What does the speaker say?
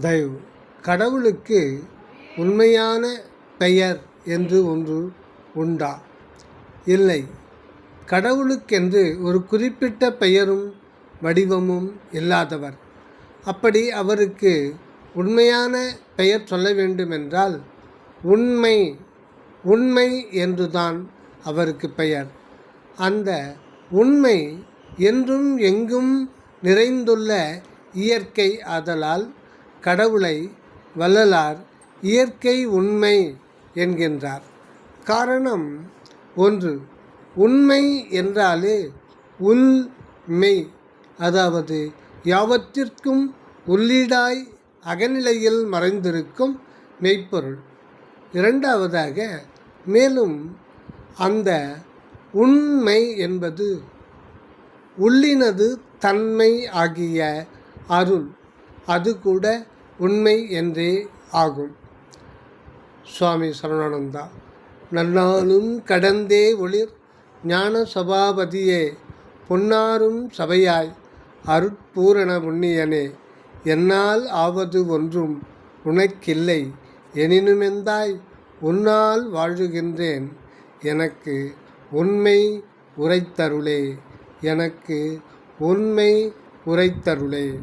தயவு. கடவுளுக்கு உண்மையான பெயர் என்று ஒன்று உண்டா? இல்லை. கடவுளுக்கென்று ஒரு குறிப்பிட்ட பெயரும் வடிவமும் இல்லாதவர். அப்படி அவருக்கு உண்மையான பெயர் சொல்ல வேண்டுமென்றால் உண்மை உண்மை என்றுதான் அவருக்கு பெயர். அந்த உண்மை என்றும் எங்கும் நிறைந்துள்ள இயற்கை ஆதலால் கடவுளை வள்ளலார் இயற்கை உண்மை என்கின்றார். காரணம் ஒன்று உண்மை என்றாலே உள் மெய் அதாவது யாவற்றிற்கும் உள்ளீடாய் அகநிலையில் மறைந்திருக்கும் மெய்ப்பொருள். இரண்டாவதாக மேலும் அந்த உண்மை என்பது உள்ளினது தன்மை ஆகிய அருள் அது கூட உண்மை என்றே ஆகும். சுவாமி சரணானந்தா நன்னாளும் கடந்தே ஒளிர் ஞான சபாபதியே பொன்னாரும் சபையாய் அருட்பூரண புண்ணியனே என்னால் ஆவது ஒன்றும் உனக்கில்லை எனினுமெந்தாய் உன்னால் வாழுகின்றேன் எனக்கு உண்மை உரைத்தருளே எனக்கு உண்மை உரைத்தருளே.